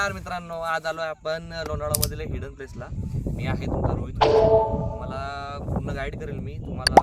नमस्कार मित्रांनो आज आलो आहे आपण लोणावळामधील हिडन प्लेसला मी आहे तुमचा रोहित मला पूर्ण गाईड करेल मी. तुम्हाला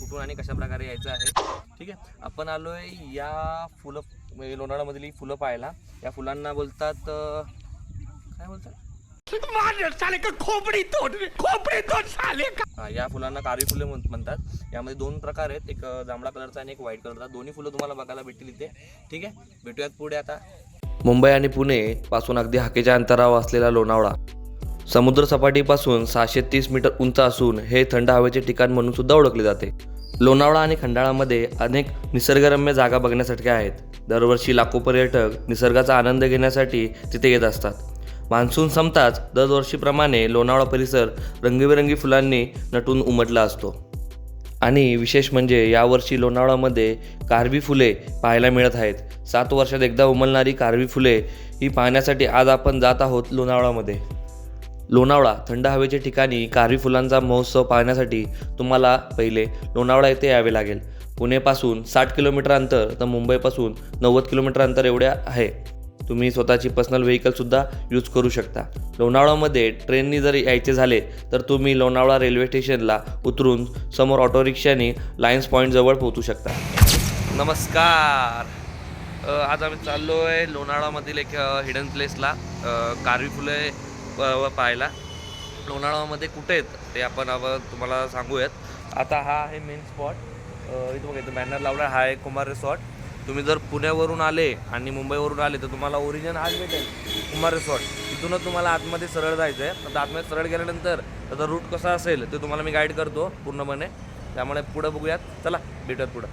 कुठून आणि कशा प्रकारे यायचं आहे. ठीक आहे? आपण आलो आहे या फुलं म्हणजे लोणावळामधली फुलं पाहायला. या फुलांना बोलतात काय बोलतात? हा, या फुलांना कारी फुले म्हण- म्हणतात. यामध्ये दोन प्रकार आहेत. एक जांभळा कलरचा आणि एक व्हाईट कलरचा. दोन्ही फुलं तुम्हाला बघायला भेटतील इथे. ठीक आहे? भेटूयात पुढे आता. मुंबई आणि पुणे पासून अगदी हाकेच्या अंतरावर असलेला लोणावळा. समुद्रसपाटीपासून सहाशे तीस मीटर उंच असून हे थंड हवेचे ठिकाण म्हणून सुद्धा ओळखले जाते. लोणावळा आणि खंडाळामध्ये अनेक निसर्गरम्य जागा बघण्यासाठी आहेत. दरवर्षी लाखो पर्यटक निसर्गाचा आनंद घेण्यासाठी तिथे येत असतात. मान्सून संपताच दरवर्षीप्रमाणे लोणावळा परिसर रंगीबेरंगी फुलांनी नटून उमटला असतो. आणि विशेष म्हणजे यावर्षी लोणावळामध्ये कारवी फुले पाहायला मिळत आहेत. सात वर्षात एकदा उमलणारी कारवी फुले ही पाहण्यासाठी आज आपण जात आहोत लोणावळामध्ये. लोणावळा थंड हवेच्या ठिकाणी कारवी फुलांचा महोत्सव पाहण्यासाठी तुम्हाला पहिले लोणावळा येथे यावे लागेल. पुणेपासून साठ किलोमीटर अंतर तर मुंबईपासून नव्वद किलोमीटर अंतर एवढ्या आहे. तुम्ही स्वतःची पर्सनल व्हेकलसुद्धा यूज करू शकता. लोणावळामध्ये ट्रेननी जर यायचे झाले तर तुम्ही लोणावळा रेल्वे स्टेशनला उतरून समोर ऑटो रिक्षाने लायन्स पॉईंटजवळ पोहोचू शकता. नमस्कार. आज आम्ही चाललो आहे लोणावळामधील एक हिडन प्लेसला कारवी फुले पाहायला. लोणावळामध्ये कुठे आहेत ते आपण तुम्हाला सांगूयात. आता हा आहे मेन स्पॉट इथं बघा इथं बॅनर लावला हा आहे कुमार रिसॉर्ट तुम्ही जर पुण्यावरून आले आणि मुंबईवरून आले तर तुम्हाला ओरिजिन आज भेटेल. कुमार रिसॉर्ट तिथूनच तुम्हाला आतमध्ये सरळ जायचं आहे आता आतमध्ये सरळ गेल्यानंतर त्याचा रूट कसा असेल ते तुम्हाला मी गाईड करतो पूर्णपणे. त्यामुळे पुढं बघूयात. चला भेटूयात पुढं.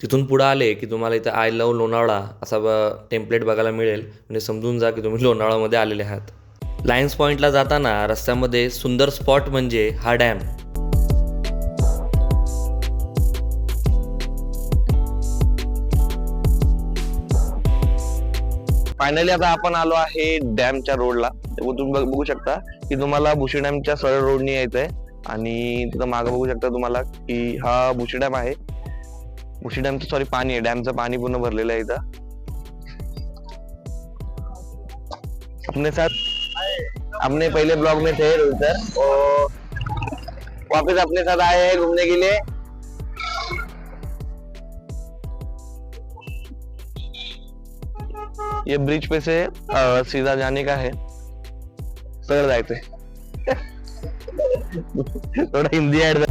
तिथून पुढं आले की तुम्हाला इथं आय लव लोणावळा असा टेम्पलेट बघायला मिळेल. म्हणजे समजून जा की तुम्ही लोणावळामध्ये आलेले आहात. लायन्स पॉईंटला जाताना रस्त्यामध्ये सुंदर स्पॉट म्हणजे हा डॅम फायनली आता आपण आलो आहे डॅमच्या रोडला तुम्ही बघू शकता की तुम्हाला भुशी डॅमच्या सरळ रोडनी यायचं आहे आणि तिथं मागं बघू शकता तुम्हाला की हा भुशी डॅम आहे. भुशी डॅमचं सॉरी पाणी आहे. डॅमचं पाणी पूर्ण भरलेलं आहे इथं. अपने साथ अपने पहले ब्लॉग में थे रोहित सर और वापस अपने साथ आए हैं घूमने के लिए. ये ब्रिज पे से अ, सीधा जाने का है। सगळं जायचंय थोडा हिंदी ऍड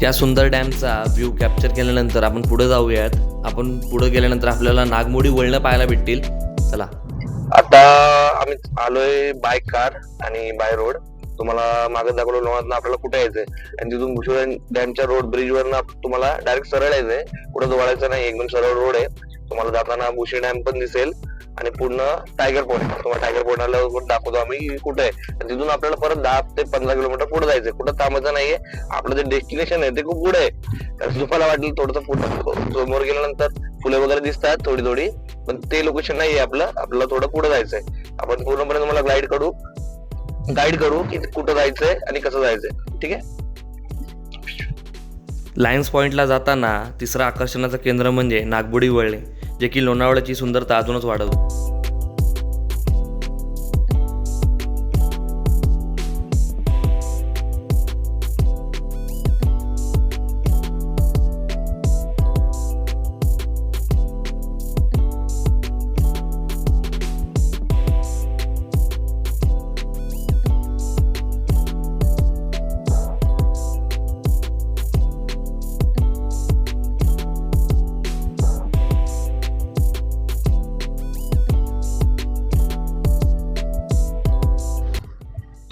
त्या सुंदर डॅमचा व्ह्यू कॅप्चर केल्यानंतर आपण पुढे जाऊयात. आपण पुढे गेल्यानंतर आपल्याला नागमोडी वळणं पाहायला भेटतील. चला. आता आम्ही आलोय बाय कार आणि बाय रोड तुम्हाला मागे दाखवलं लोणात आपल्याला कुठे यायचंय. आणि तिथून भुशोळ डॅमच्या रोड ब्रिज वरनं तुम्हाला डायरेक्ट सरळ यायचंय. कुठं वळायचं नाही एकदम सरळ रोड आहे. तुम्हाला जाताना भुशी डॅम पण दिसेल. आणि पूर्ण टायगर पॉईंट तुम्हाला टायगर पॉईंटला दाखवतो आम्ही कुठे आहे. आणि तिथून आपल्याला परत दहा ते पंधरा किलोमीटर पुढे जायचंय. कुठं थांबायचं नाहीये. आपलं जे डेस्टिनेशन आहे ते खूप पुढे आहे. तर तुम्हाला वाटेल थोडंसं पुढं समोर गेल्यानंतर फुले वगैरे दिसतात थोडी थोडी. पण ते लोकेशन नाही आहे आपलं. आपल्याला थोडं पुढे जायचंय. आपण पूर्णपणे तुम्हाला गाईड करू. गाईड करू की कुठं जायचंय आणि कसं जायचंय. ठीक आहे? लायन्स पॉइंटला जाताना तिसरं आकर्षणाचं केंद्र म्हणजे नागबुडी वळणे जे की लोणावळ्याची सुंदरता अजूनच वाढवतो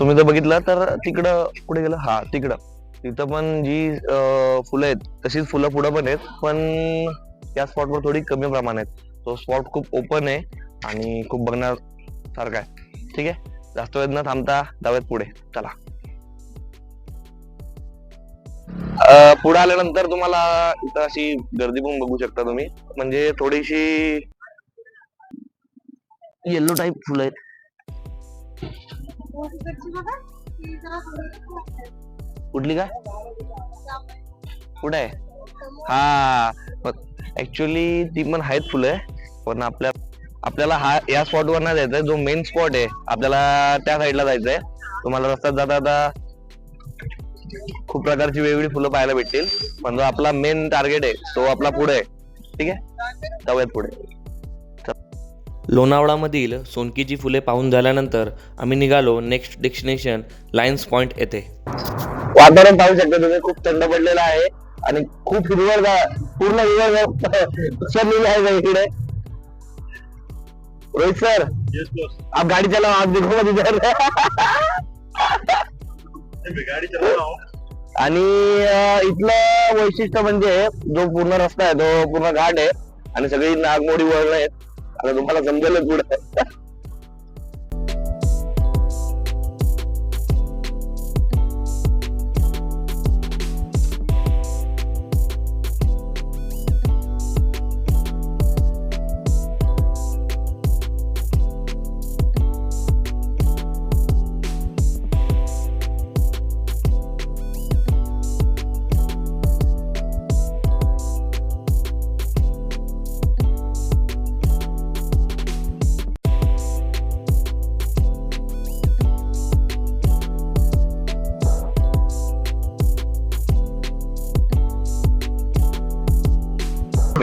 तुम्ही जर बघितलं तर तिकडं कुठे गेलं हा तिकडं. तिथं पण जी फुलं आहेत तशीच फुलं पुढं पण आहेत पण त्या स्पॉटवर थोडी कमी प्रमाणात आहेत. तो स्पॉट खूप ओपन आहे आणि खूप बघण्यासारखा आहे. ठीक आहे? जास्त वेळ न थांबता जाऊयात पुढे. चला. पुढे आल्यानंतर तुम्हाला इथं अशी गर्दी पण बघू शकता तुम्ही. म्हणजे थोडीशी येल्लो टाईप फुलं आहेत. कुठली काय कुठे? आहे हा ऍक्च्युली ती पण आहेत फुलं. पण आपल्या आपल्याला हा या स्पॉटवर नाही जायचंय. जो मेन स्पॉट आहे आपल्याला त्या साईडला जायचंय. तुम्हाला रस्त्यात जाता जाता खूप प्रकारची वेगवेगळी फुलं पाहायला भेटतील. पण जो आपला मेन टार्गेट आहे तो आपला पुढे आहे. ठीक आहे? जाऊयात पुढे. लोणावळामधील सोनकीची फुले पाहून झाल्यानंतर आम्ही निघालो नेक्स्ट डेस्टिनेशन लायन्स पॉइंट येथे. वातावरण पाहू शकता तुम्ही खूप थंड पडलेलं आहे आणि खूप हिरवळ पूर्ण हिरवळ आहे इकडे. रोहित सर आप गाडी चलाओ आप देखो इधर गाड़ी हूँ आणि इथलं वैशिष्ट्य म्हणजे जो पूर्ण रस्ता आहे तो पूर्ण घाट आहे आणि सगळी नागमोडी वळण आहेत. आता तुम्हाला समजेल पुढे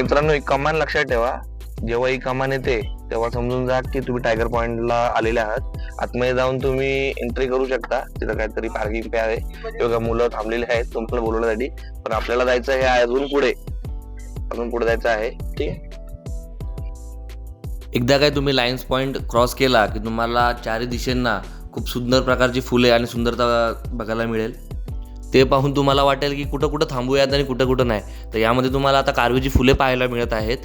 मित्रांनो एक कमान लक्षात ठेवा. जेव्हा ही कमान येते तेव्हा समजून जा की तुम्ही टायगर पॉइंटला आलेले आहात. आतमध्ये जाऊन तुम्ही एंट्री करू शकता. तिथं काहीतरी पार्किंग पे आहे. किंवा मुलं थांबलेली आहेत तुम्हाला बोलवण्यासाठी. पण आपल्याला जायचं हे अजून पुढे. अजून पुढे जायचं आहे. ठीक आहे? एकदा काय तुम्ही लायन्स पॉईंट क्रॉस केला की तुम्हाला चारही दिशेंना खूप सुंदर प्रकारची फुले आणि सुंदरता बघायला मिळेल. ते पाहून तुम्हाला वाटेल की कुठं कुठं थांबूयात आणि कुठं कुठं नाही. तर यामध्ये तुम्हाला आता कारवीची फुले पाहायला मिळत आहेत.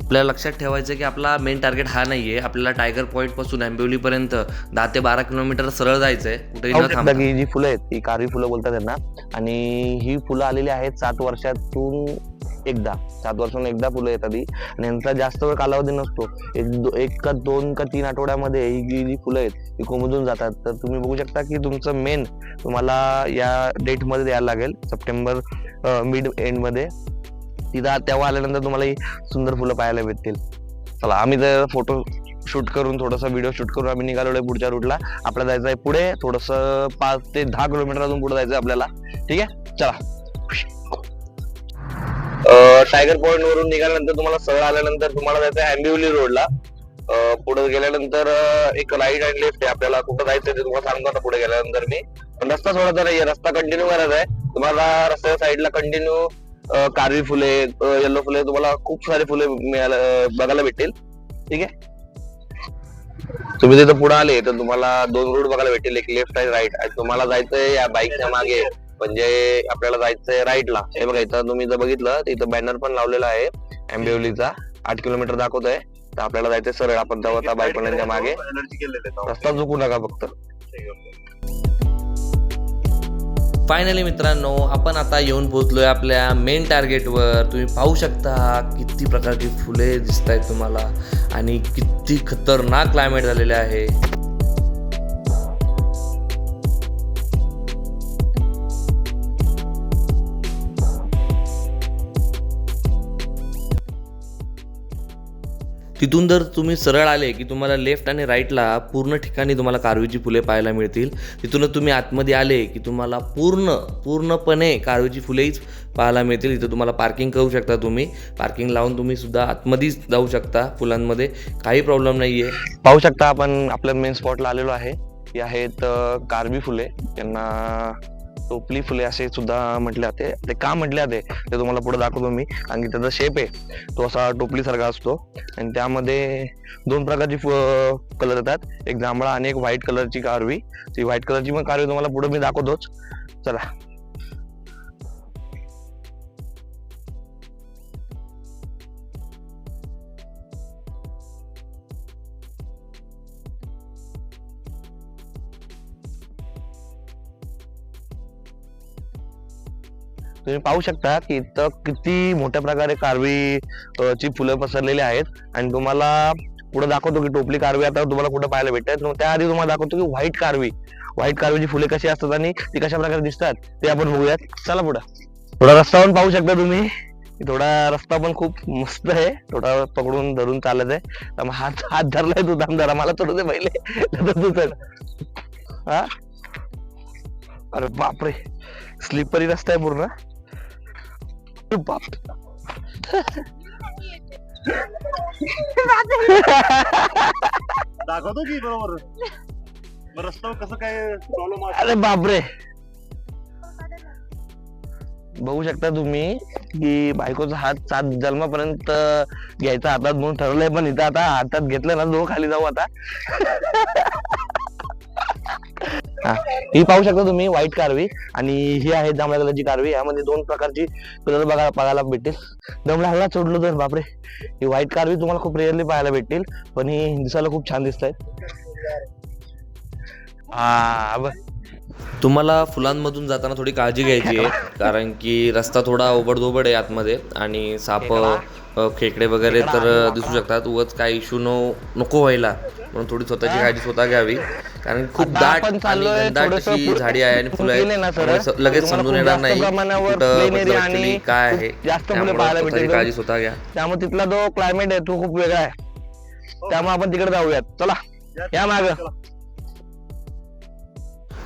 आपल्याला लक्षात ठेवायचं की आपला मेन टार्गेट हा नाही आहे आपल्याला टायगर पॉईंटपासून आंबिवलीपर्यंत दहा ते बारा किलोमीटर सरळ जायचं आहे कुठेही जी फुलं आहेत ती कारवी फुलं बोलतात त्यांना आणि ही फुलं आलेली आहेत सात वर्षातून एकदा सात वर्षातून एकदा फुलं येतात ही. आणि यांचा जास्त वेळ कालावधी नसतो. एक दो- एक का दोन का तीन आठवड्यामध्ये ही जी फुलं आहेत ती कोमजून जातात. तर तुम्ही बघू शकता की तुमचं मेन तुम्हाला या डेटमध्ये द्यायला लागेल. सप्टेंबर मिड एंडमध्ये तिथं तेव्हा आल्यानंतर तुम्हाला ही सुंदर फुलं पाहायला भेटतील. चला आम्ही तर फोटो शूट करून थोडासा व्हिडिओ शूट करून आम्ही निघालो पुढच्या रूटला आपल्याला जायचं आहे पुढे. थोडस पाच ते दहा किलोमीटर अजून पुढे जायचं आहे आपल्याला. ठीक आहे? चला. टायगर पॉइंट वरून निघाल्यानंतर तुम्हाला सरळ आल्यानंतर तुम्हाला जायचं आंबिवली रोडला पुढे गेल्यानंतर एक राईट अँड लेफ्ट आहे आपल्याला. कुठं जायचं ते तुम्हाला सांगतो आता पुढे गेल्यानंतर मी. पण रस्ता सोडायचा नाहीये रस्ता कंटिन्यू करायचा आहे. तुम्हाला रस्त्याच्या साईडला कंटिन्यू कारवी फुले येल्लो फुले तुम्हाला खूप सारे फुले मिळायला बघायला भेटतील. ठीक आहे? तुम्ही तिथं पुढे आले तर तुम्हाला दोन रूट बघायला भेटतील. एक लेफ्ट आणि राईट आणि तुम्हाला जायचंय या बाईकच्या मागे. म्हणजे आपल्याला जायचंय राईटला हे बघा इथं तुम्ही जर बघितलं तर इथं बॅनर पण लावलेला आहे अँबिवलीचा आठ किलोमीटर दाखवतोय. तर आपल्याला जायचंय सरळ. आपण त्या बाईक मागे. रस्ता चुकू नका फक्त। फायनली मित्रांनो आपण आता येऊन पोहोचलोय आपल्या मेन टार्गेटवर तुम्ही पाहू शकता किती प्रकारची फुले दिसत आहेत तुम्हाला आणि किती खतरनाक क्लायमेट झालेले आहे. तिथून जर तुम्ही सरळ आले की तुम्हाला लेफ्ट आणि राईटला पूर्ण ठिकाणी तुम्हाला कारवीची फुले पाहायला मिळतील. तिथूनच तुम्ही आतमध्ये आले की तुम्हाला पूर्ण पूर्णपणे कारवीची फुलेच पाहायला मिळतील. इथं तुम्हाला पार्किंग करू शकता तुम्ही. पार्किंग लावून तुम्ही सुद्धा आतमध्येच जाऊ शकता फुलांमध्ये. काही प्रॉब्लेम नाही आहे पाहू शकता आपण आपल्या मेन स्पॉटला आलेलो आहे. हे आहेत कारवी फुले. यांना टोपली फुले असे सुद्धा म्हटले जाते. ते का म्हटले जाते ते तुम्हाला पुढे दाखवतो मी. कारण की त्याचा शेप आहे. तो असा टोपलीसारखा असतो. आणि त्यामध्ये दोन प्रकारची कलर येतात. एक जांभळा आणि एक व्हाईट कलरची कारवी. ती व्हाईट कलरची पण कारवी तुम्हाला पुढे मी दाखवतोच. चला. तुम्ही पाहू शकता की इथं किती मोठ्या प्रकारे कारवी ची फुलं पसरलेली आहेत. आणि तुम्हाला पुढे दाखवतो की टोपली कारवी आता तुम्हाला कुठं पाहायला भेटतात. मग त्याआधी तुम्हाला दाखवतो की व्हाईट कारवी व्हाईट कारवीची फुले कशी असतात आणि ती कशा प्रकारे दिसतात ते आपण बघूयात. चला पुढं. थोडा रस्ता पण पाहू शकता तुम्ही. थोडा रस्ता पण खूप मस्त आहे. थोडा पकडून धरून चालत आहे. हात हात धरलाय तू थांब धरा मला थोडं दे पहिले. तू हा? अरे बापरे. स्लिपरी रस्ता आहे पूर्ण. दाखवतो की बरोबर? मग रस्त्यावर कसं काय प्रॉब्लेम अरे बापरे. बघू शकता तुम्ही की बायकोचा हात सात जन्मापर्यंत घ्यायचा हातात म्हणून ठरवलंय पण इथं आता हातात घेतलं ना दोन खाली जाऊ आता. हा, ही पाहू शकता तुम्ही व्हाईट कारवी आणि ही आहे जांभळ्या कलरची कारवी यामध्ये दोन प्रकारची कलर बघा बघायला भेटतील. दमला हल्ला सोडलो तर बापरे. ही व्हाईट कारवी तुम्हाला खूप रेअरली पाहायला भेटतील. पण ही दिसायला खूप छान दिसत आहेत हा तुम्हाला फुलांमधून जाताना थोडी काळजी घ्यायची आहे कारण की रस्ता थोडा ओबडधोबड आहे आतमध्ये आणि साप खेकडे. वगैरे तर दिसू शकतात. उगाच काही इश्यू नो नको व्हायला. म्हणून थोडी स्वतःची काळजी स्वतः घ्यावी. कारण खूप दाट आणि थोडंसं अशी झाडी आहे आणि फुलं आहेत. स- लगेच समजून येणार नाही कुठं काय आहे. जास्त फुले त्यामुळे. काळजी स्वतः घ्या. त्यामुळे तिथला जो क्लायमेट आहे तो खूप वेगळा आहे. त्यामुळे आपण तिकडे जाऊयात. चला या माग.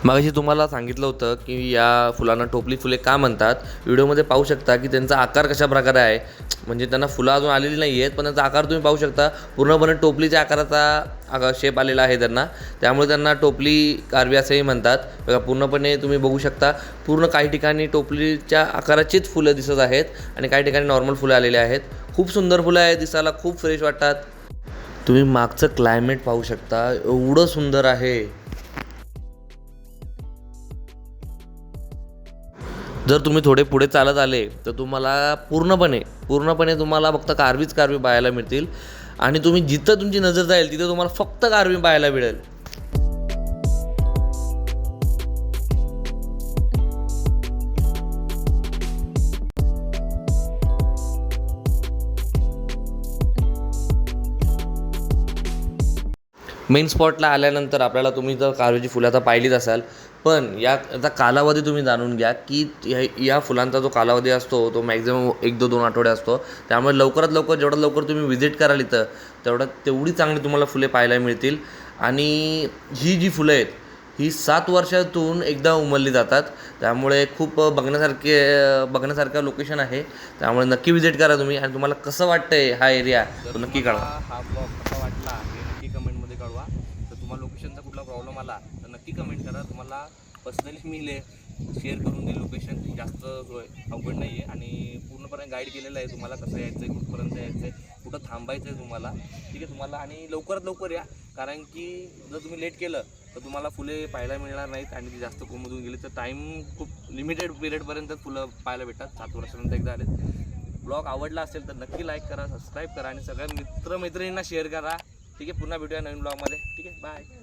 मागाशी तुम्हाला सांगितलं होतं की या फुलांना टोपली फुले का म्हणतात? व्हिडिओमध्ये पाहू शकता की त्यांचा आकार कशा प्रकारे आहे. म्हणजे त्यांना फुलं अजून आलेली नाही आहेत पण त्यांचा आकार तुम्ही पाहू शकता. पूर्णपणे टोपलीच्या आकाराचा शेप आलेला आहे त्यांना. त्यामुळे त्यांना टोपली कारवी असंही म्हणतात. बघा पूर्णपणे तुम्ही बघू शकता. पूर्ण काही ठिकाणी टोपलीच्या आकाराचीच फुलं दिसत आहेत आणि काही ठिकाणी नॉर्मल फुलं आलेली आहेत. खूप सुंदर फुलं आहेत दिसायला खूप फ्रेश वाटतात. तुम्ही मागचं क्लायमेट पाहू शकता. एवढं सुंदर आहे. जर तुम्ही थोडे पुढे चालत आले तर तुम्हाला पूर्णपणे पूर्णपणे तुम्हाला फक्त कारवीच कारवी पाहायला मिळतील. आणि तुम्ही जिथं तुमची नजर जाईल तिथं तुम्हाला फक्त कारवी पाहायला मिळेल. मेन स्पॉटला आल्यानंतर आपल्याला तुम्ही जर कारवीची फुलं आता पाहिलीच असाल पण या याचा कालावधी तुम्ही जाणून घ्या की या या फुलांचा जो कालावधी असतो तो मॅक्झिमम एक दो दोन आठवडे असतो त्यामुळे लवकरात लवकर जेवढं लवकर तुम्ही व्हिजिट कराल इथं तेवढं तेवढी चांगली तुम्हाला फुले पाहायला मिळतील आणि ही जी फुलं आहेत ही सात वर्षातून एकदा उमलली जातात त्यामुळे खूप बघण्यासारखे बघण्यासारखं लोकेशन आहे त्यामुळे नक्की व्हिजिट करा तुम्ही आणि तुम्हाला कसं वाटतंय हा एरिया तो नक्की कळवा हा ब्लॉग कसा वाटला हे नक्की कमेंटमध्ये कळवा तर तुम्हाला लोकेशनचा कुठला प्रॉब्लेम आला तर नक्की कमेंट करा तुम्हाला पर्सनली मी ले शेअर करून देईल लोकेशन जास्त जो आहे अवघड नाही आहे आणि पूर्णपणे गाईड केलेलं आहे तुम्हाला कसं यायचं आहे कुठपर्यंत यायचं आहे कुठं थांबायचं आहे तुम्हाला. ठीक आहे तुम्हाला. आणि लवकरात लवकर या. कारण की जर तुम्ही लेट केलं तर तुम्हाला फुले पाहायला मिळणार नाहीत आणि ती जास्त कोमधून गेली. तर टाईम खूप लिमिटेड पिरियडपर्यंत फुलं पाहायला भेटतात. सात वर्षानंतर एकदा आलेत. ब्लॉग आवडला असेल तर नक्की लाईक करा सबस्क्राईब करा आणि सगळ्या मित्रमैत्रिणींना शेअर करा. ठीक आहे पुन्हा भेटूया नवीन ब्लॉगमध्ये ठीक आहे बाय